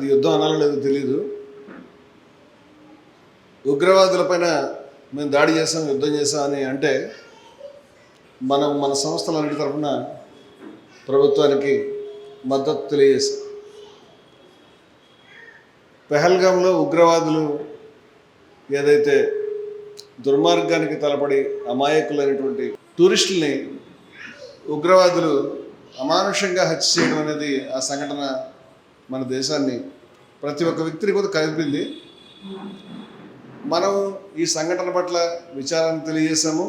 అది యుద్ధం అనాలో లేదో తెలియదు ఉగ్రవాదులపైన మేము దాడి చేసాం యుద్ధం చేసాం అని అంటే మనం మన సంస్థలన్నిటి తరఫున ప్రభుత్వానికి మద్దతు తెలియజేశాం. పెహల్గాంలో ఉగ్రవాదులు ఏదైతే దుర్మార్గానికి తలపడి అమాయకులైనటువంటి టూరిస్టుల్ని ఉగ్రవాదులు అమానుషంగా హత్య చేయడం అనేది ఆ సంఘటన మన దేశాన్ని ప్రతి ఒక్క వ్యక్తిని కూడా కలిపింది మనం ఈ సంఘటన పట్ల విచారణ తెలియజేశాము.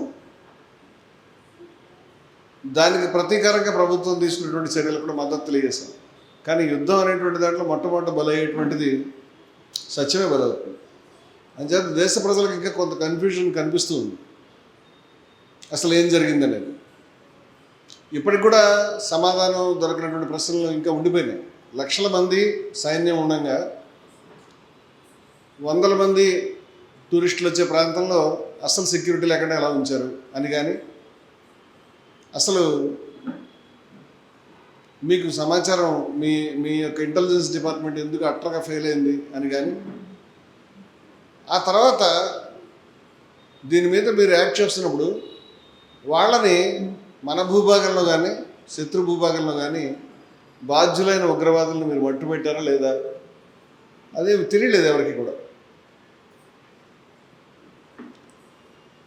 దానికి ప్రతీకారంగా ప్రభుత్వం తీసుకున్నటువంటి చర్యలు కూడా మద్దతు తెలియజేశాం. కానీ యుద్ధం అనేటువంటి దాంట్లో మొట్టమొదటి బలయ్యేటువంటిది సత్యమే బలవుతుంది అంచేత దేశ ప్రజలకు ఇంకా కొంత కన్ఫ్యూజన్ కనిపిస్తూ ఉంది. అసలు ఏం జరిగిందనేది. ఇప్పటికి కూడా సమాధానం దొరకనటువంటి ప్రశ్నలు ఇంకా ఉండిపోయినాయి. లక్షల మంది సైన్యం ఉండగా వందల మంది టూరిస్టులు వచ్చే ప్రాంతంలో అసలు సెక్యూరిటీ లేకుండా ఎలా ఉంచారు అని కానీ అసలు మీకు సమాచారం మీ మీ యొక్క ఇంటెలిజెన్స్ డిపార్ట్మెంట్ ఎందుకు అట్రగా ఫెయిల్ అయింది అని కానీ ఆ తర్వాత దీని మీద మీరు యాక్ట్ చేస్తున్నప్పుడు వాళ్ళని మన భూభాగంలో కానీ శత్రు భూభాగంలో కానీ బాధ్యులైన ఉగ్రవాదులను మీరు మట్టు పెట్టారా లేదా? అదే తెలియలేదు ఎవరికి కూడా.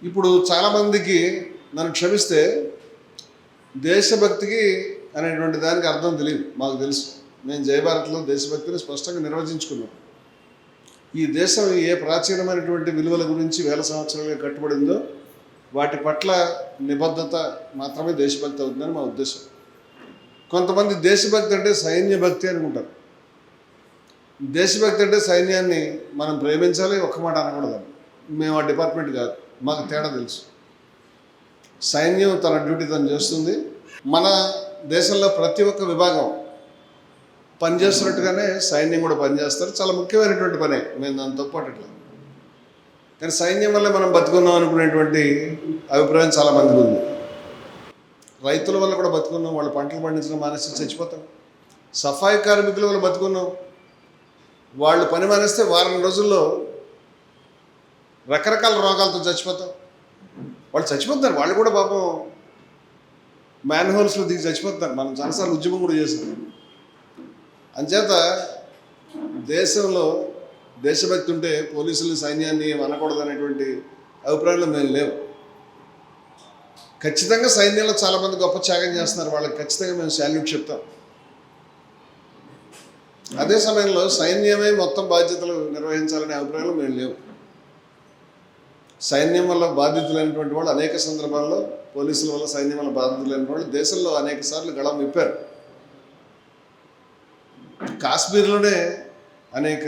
ఇప్పుడు చాలామందికి నన్ను క్షమిస్తే దేశభక్తికి అనేటువంటి దానికి అర్థం తెలియదు మాకు తెలుసు. మేము జయభారత్లో దేశభక్తిని స్పష్టంగా నిర్వచించుకున్నాం. ఈ దేశం ఏ ప్రాచీనమైనటువంటి విలువల గురించి వేల సంవత్సరాలుగా కట్టుబడిందో వాటి పట్ల నిబద్ధత మాత్రమే దేశభక్తి అవుతుందని మా ఉద్దేశం. కొంతమంది దేశభక్తి అంటే సైన్య భక్తి అనుకుంటారు. దేశభక్తి అంటే సైన్యాన్ని మనం ప్రేమించాలి ఒక్క మాట అనకూడదు మేము ఆ డిపార్ట్మెంట్ కాదు మాకు తేడా తెలుసు. సైన్యం తన డ్యూటీ తను చేస్తుంది. మన దేశంలో ప్రతి ఒక్క విభాగం పనిచేస్తున్నట్టుగానే సైన్యం కూడా పనిచేస్తారు. చాలా ముఖ్యమైనటువంటి పనే మేము దాన్ని తప్పట్లేదు కానీ సైన్యం వల్ల మనం బతుకున్నాం అనుకునేటువంటి అభిప్రాయం చాలా మందికి ఉంది. రైతుల వల్ల కూడా బతుకున్నాం వాళ్ళు పంటలు పండించడం మానేసి చచ్చిపోతాం. సఫాయి కార్మికుల వల్ల బతుకున్నాం. వాళ్ళు పని మానేస్తే వారం రోజుల్లో రకరకాల రోగాలతో చచ్చిపోతాం. వాళ్ళు చచ్చిపోతున్నారు వాళ్ళు కూడా పాపం మ్యాన్ హోల్స్లో దిగి చచ్చిపోతున్నారు. మనం చాలాసార్లు ఉద్యమం కూడా చేసాం అంచేత దేశంలో దేశభక్తి ఉంటే పోలీసులు సైన్యాన్ని అనకూడదు అనేటువంటి అభిప్రాయంలో మేము లేవు. ఖచ్చితంగా సైన్యంలో చాలామంది గొప్ప త్యాగం చేస్తున్నారు. వాళ్ళకి ఖచ్చితంగా మేము శాల్యూట్ చెప్తాం. అదే సమయంలో సైన్యమే మొత్తం బాధ్యతలు నిర్వహించాలనే అభిప్రాయంలో మేము లేవు. సైన్యం వల్ల బాధితులైనటువంటి వాళ్ళు అనేక సందర్భాల్లో పోలీసుల వల్ల సైన్యం వల్ల బాధితులైన వాళ్ళు దేశంలో అనేక సార్లు గళం విప్పారు. కాశ్మీర్లోనే అనేక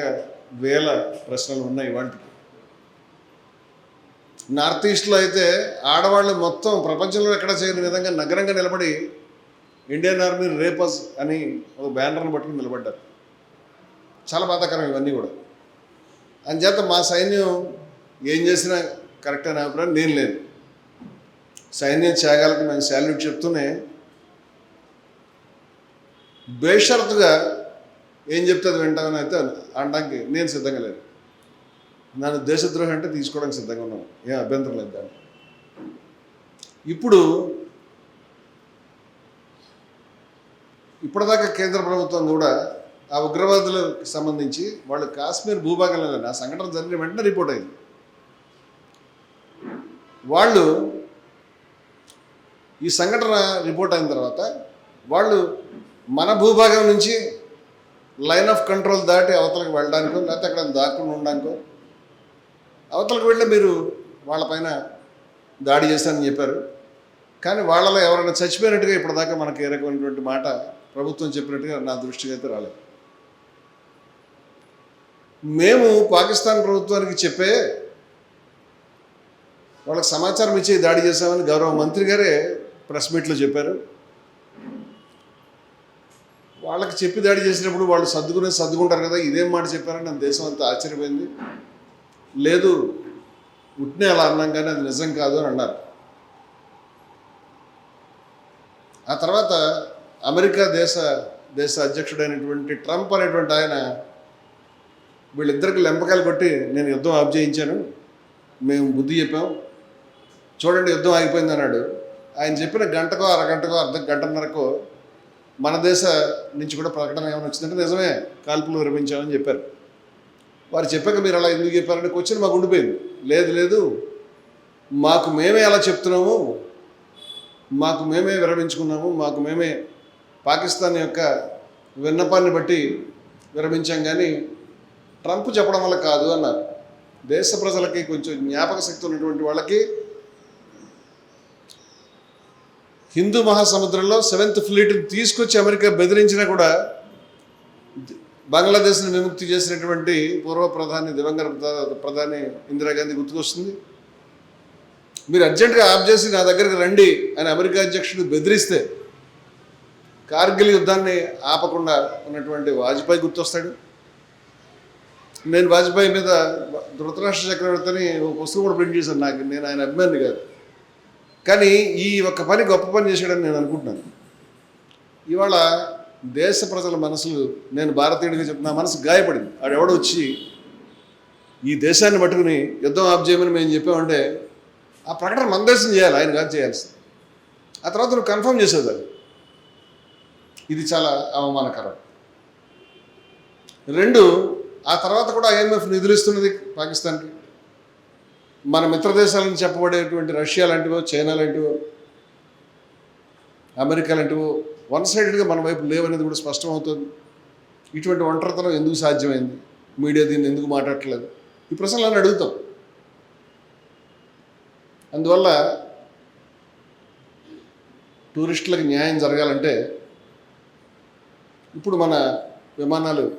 వేల ప్రశ్నలు ఉన్నాయి వాటికి నార్త్ ఈస్ట్లో అయితే ఆడవాళ్ళు మొత్తం ప్రపంచంలో ఎక్కడ చేయని విధంగా నగరంగా నిలబడి ఇండియన్ ఆర్మీ రేపస్ అని ఒక బ్యానర్ని పట్టుకుని నిలబడ్డారు. చాలా బాధాకరం ఇవన్నీ కూడా. అంచేత మా సైన్యం ఏం చేసినా కరెక్ట్ అనే అభిప్రాయం నేను లేదు సైన్యం త్యాగాలకు మేము శాల్యూట్ చెప్తూనే బేషరతుగా ఏం చెప్తే అది వింటామని అయితే అనడానికి నేను సిద్ధంగా లేదు నన్ను దేశద్రోహం అంటే తీసుకోవడానికి సిద్ధంగా ఉన్నాను ఏ అభ్యంతరం లేదు దాన్ని ఇప్పుడు ఇప్పటిదాకా కేంద్ర ప్రభుత్వం కూడా ఆ ఉగ్రవాదులకు సంబంధించి వాళ్ళు కాశ్మీర్ భూభాగంలో ఆ సంఘటన జరిగిన వెంటనే రిపోర్ట్ అయింది. వాళ్ళు ఈ సంఘటన రిపోర్ట్ అయిన తర్వాత వాళ్ళు మన భూభాగం నుంచి లైన్ ఆఫ్ కంట్రోల్ దాటి అవతలకు వెళ్ళడానికో లేకపోతే అక్కడ దాక్కుండా ఉండడానికో అవతలకు వెళ్ళి మీరు వాళ్ళపైన దాడి చేశారని చెప్పారు. కానీ వాళ్ళలో ఎవరైనా చచ్చిపోయినట్టుగా ఇప్పటిదాకా మనకు ఏ రకమైనటువంటి మాట ప్రభుత్వం చెప్పినట్టుగా నా దృష్టికి అయితే రాలేదు. మేము పాకిస్తాన్ ప్రభుత్వానికి చెప్పే వాళ్ళకి సమాచారం ఇచ్చి దాడి చేశామని గౌరవ మంత్రి గారే ప్రెస్ మీట్లో చెప్పారు. వాళ్ళకి చెప్పి దాడి చేసినప్పుడు వాళ్ళు సర్దుకునే సర్దుకుంటారు కదా ఇదేం మాట చెప్పారని నా దేశం అంతా ఆశ్చర్యపోయింది. లేదు ఉట్నే అలా అన్నాం కానీ అది నిజం కాదు అని అన్నారు. ఆ తర్వాత అమెరికా దేశ దేశ అధ్యక్షుడైనటువంటి ట్రంప్ అనేటువంటి ఆయన వీళ్ళిద్దరికి లెంపకాయలు కొట్టి నేను యుద్ధం ఆబ్జయించాను మేము బుద్ధి చెప్పాం. చూడండి యుద్ధం ఆగిపోయింది అన్నాడు. ఆయన చెప్పిన గంటకో అరగంటకో అర్ధ గంటన్నరకో మన దేశ నుంచి కూడా ప్రకటన ఏమైనా వచ్చిందంటే నిజమే కాల్పులు విరమించామని చెప్పారు. వారు చెప్పాక మీరు అలా ఎందుకు చెప్పారని క్వశ్చన్ మాకు ఉండిపోయింది. లేదు లేదు. మాకు మేమే అలా చెప్తున్నాము. మాకు మేమే విరమించుకున్నాము. మాకు మేమే పాకిస్తాన్ యొక్క విన్నపాన్ని బట్టి విరమించాం కానీ ట్రంప్ చెప్పడం వల్ల కాదు అన్నారు. దేశ ప్రజలకి కొంచెం జ్ఞాపక శక్తి ఉన్నటువంటి వాళ్ళకి హిందూ మహాసముద్రంలో సెవెంత్ ఫ్లీట్ని తీసుకొచ్చి అమెరికా బెదిరించినా కూడా బంగ్లాదేశ్ని విముక్తి చేసినటువంటి పూర్వ ప్రధాని దివంగత ప్రధాని ఇందిరాగాంధీ గుర్తుకొస్తుంది? మీరు అర్జెంటుగా ఆఫ్ చేసి నా దగ్గరికి రండి అని అమెరికా అధ్యక్షుడు బెదిరిస్తే కార్గిల్ యుద్ధాన్ని ఆపకుండా ఉన్నటువంటి వాజ్పేయి గుర్తొస్తాడు. నేను వాజ్పేయి మీద ధృతరాష్ట్ర చక్రవర్తిని ఒక పుస్తకం కూడా ప్రింట్ చేశాను. నాకు నేను ఆయన అభిమాని కాదు. కానీ ఈ ఒక్క పని గొప్ప పని చేశాడని నేను అనుకుంటున్నాను. ఇవాళ దేశ ప్రజల మనసులు నేను భారతీయుడిగా చెప్తున్నా మనసు గాయపడింది. ఆడెవడో వచ్చి ఈ దేశాన్ని పట్టుకుని యుద్ధం ఆఫ్ చేయమని మేము చెప్పామంటే ఆ ప్రకటన మన దేశం చేయాలి ఆయన కాదు చేయాల్సింది ఆ తర్వాత నువ్వు కన్ఫర్మ్ చేసేదాన్ని ఇది చాలా అవమానకరం. రెండు ఆ తర్వాత కూడా ఐఎంఎఫ్ నిధులు ఇస్తున్నది పాకిస్తాన్కి. మన మిత్ర దేశాలను చెప్పబడేటువంటి రష్యా లాంటివో చైనా లాంటివో అమెరికా లాంటివో వన్ సైడెడ్గా మన వైపు లేవనేది కూడా స్పష్టమవుతుంది. ఇటువంటి ఒంటరితనం ఎందుకు సాధ్యమైంది? మీడియా దీన్ని ఎందుకు మాట్లాడట్లేదు? ఈ ప్రశ్నలను అడుగుతాం. అందువల్ల టూరిస్టులకు న్యాయం జరగాలంటే ఇప్పుడు మన విమానాలు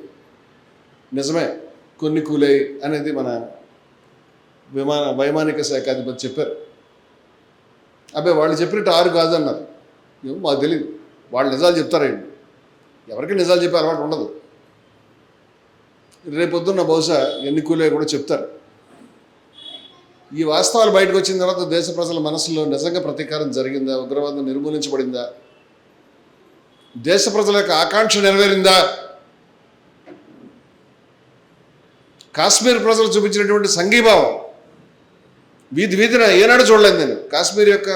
నిజమే కొన్ని కూలాయి అనేది మన విమాన వైమానిక శాఖ అధిపతి చెప్పారు. అబ్బాయి వాళ్ళు చెప్పినట్టు ఆరు కాదన్నారు. ఏమో మాకు తెలియదు వాళ్ళు నిజాలు చెప్తారండి. ఎవరికి నిజాలు చెప్పే అలవాటు ఉండదు. రేపొద్దున్న బహుశా ఎన్నికలే కూడా చెప్తారు. ఈ వాస్తవాలు బయటకు వచ్చిన తర్వాత దేశ ప్రజల మనసులో నిజంగా ప్రతీకారం జరిగిందా? ఉగ్రవాదం నిర్మూలించబడిందా? దేశ ప్రజల యొక్క ఆకాంక్ష నెరవేరిందా? కాశ్మీర్ ప్రజలు చూపించినటువంటి సంఘీభావం వీధి వీధిన ఏనాడు చూడలేదు నేను. కాశ్మీర్ యొక్క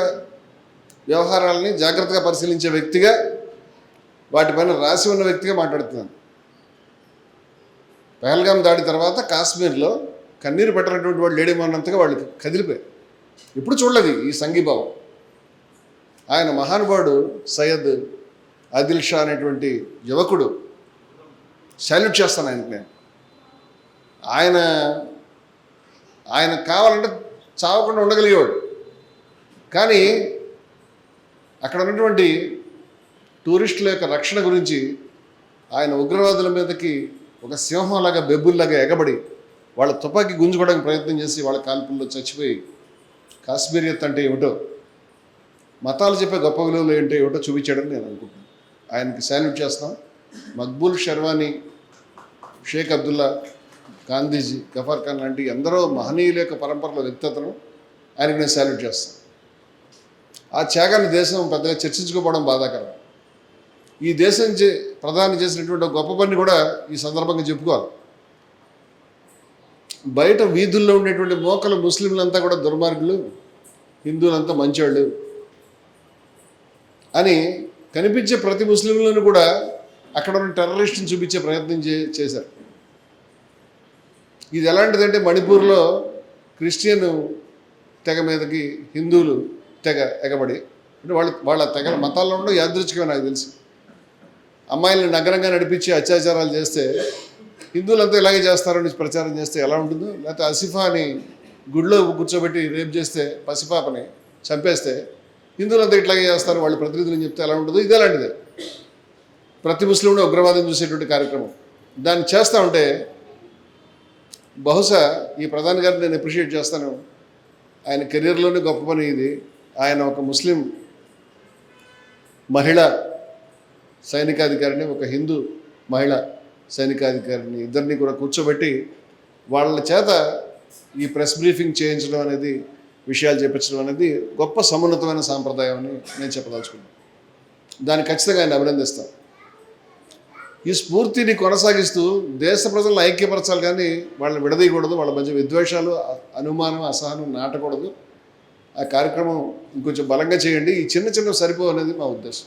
వ్యవహారాలని జాగ్రత్తగా పరిశీలించే వ్యక్తిగా వాటిపైన రాసి ఉన్న వ్యక్తిగా మాట్లాడుతున్నాను. పహల్గాం దాడి తర్వాత కాశ్మీర్లో కన్నీరు పెట్టినటువంటి వాళ్ళు లేడేమన్నంతగా వాళ్ళు కదిలిపోయారు. ఇప్పుడు చూడలేదు ఈ సంఘీభావం. ఆయన మహానుభావుడు సయ్యద్ ఆదిల్ షా అనేటువంటి యువకుడు సాల్యూట్ చేస్తాను ఆయనకి నేను. ఆయన ఆయన కావాలంటే చావకుండా ఉండగలిగేవాడు. కానీ అక్కడ ఉన్నటువంటి టూరిస్టుల యొక్క రక్షణ గురించి ఆయన ఉగ్రవాదుల మీదకి ఒక సింహంలాగా బెబ్బుల్లాగా ఎగబడి వాళ్ళ తుపాకీ గుంజుకోవడానికి ప్రయత్నం చేసి వాళ్ళ కాల్పుల్లో చచ్చిపోయి కాశ్మీరియత్ అంటే ఏమిటో మతాలు చెప్పే గొప్ప విలువలు ఏంటో ఏమిటో చూపించాడని నేను అనుకుంటున్నాను. ఆయనకి శాల్యూట్ చేస్తాం. మక్బూల్ షర్వానీ షేక్ అబ్దుల్లా గాంధీజీ గఫార్ ఖాన్ లాంటి ఎందరో మహనీయుల యొక్క పరంపరలో వ్యక్తతను ఆయనకి నేను శాల్యూట్ చేస్తాను. ఆ త్యాగాన్ని దేశం పెద్దగా చర్చించుకోవడం బాధాకరం. ఈ దేశం చే ప్రధాని చేసినటువంటి గొప్ప పని కూడా ఈ సందర్భంగా చెప్పుకోవాలి. బయట వీధుల్లో ఉండేటువంటి మోకలు ముస్లింలంతా కూడా దుర్మార్గులు హిందువులంతా మంచివాళ్ళు అని కనిపించే ప్రతి ముస్లింలను కూడా అక్కడ ఉన్న టెర్రరిస్ట్ని చూపించే ప్రయత్నం చే చేశారు. ఇది ఎలాంటిదంటే మణిపూర్లో క్రిస్టియన్ తెగ మీదకి హిందువులు తెగ ఎగబడి. అంటే వాళ్ళు వాళ్ళ తెగ మతాల్లో ఉండడం యాదృచ్ఛికమే నాకు తెలిసి. అమ్మాయిల్ని నగరంగా నడిపించి అత్యాచారాలు చేస్తే హిందువులంతా ఇలాగే చేస్తారని ప్రచారం చేస్తే ఎలా ఉంటుందో? లేకపోతే అసిఫా అని గుడిలో కూర్చోబెట్టి రేప్ చేస్తే పసిపాపని చంపేస్తే హిందువులంతా ఇట్లాగే చేస్తారు వాళ్ళ ప్రతినిధులు చెప్తే ఎలా ఉంటుందో? ఇది అలాంటిదే ప్రతి ముస్లిండు ఉగ్రవాదం చూసేటువంటి కార్యక్రమం. దాన్ని చేస్తూ ఉంటే బహుశా ఈ ప్రధాని గారిని నేను అప్రిషియేట్ చేస్తాను. ఆయన కెరీర్లోనే గొప్ప పని ఇది. ఆయన ఒక ముస్లిం మహిళ సైనికాధికారిని ఒక హిందూ మహిళ సైనికాధికారిని ఇద్దరిని కూడా కూర్చోబెట్టి వాళ్ళ చేత ఈ ప్రెస్ బ్రీఫింగ్ చేయించడం అనేది విషయాలు చేపించడం అనేది గొప్ప సమున్నతమైన సాంప్రదాయం అని నేను చెప్పదలుచుకున్నాను. దాన్ని ఖచ్చితంగా ఆయన అభినందిస్తాను ఈ స్ఫూర్తిని కొనసాగిస్తూ దేశ ప్రజలను ఐక్యపరచాలి కానీ వాళ్ళని విడదీయకూడదు. వాళ్ళ మధ్య విద్వేషాలు అనుమానం అసహనం నాటకూడదు. ఆ కార్యక్రమం ఇంకొంచెం బలంగా చేయండి. ఈ చిన్న చిన్న సరిపో అనేది మా ఉద్దేశం.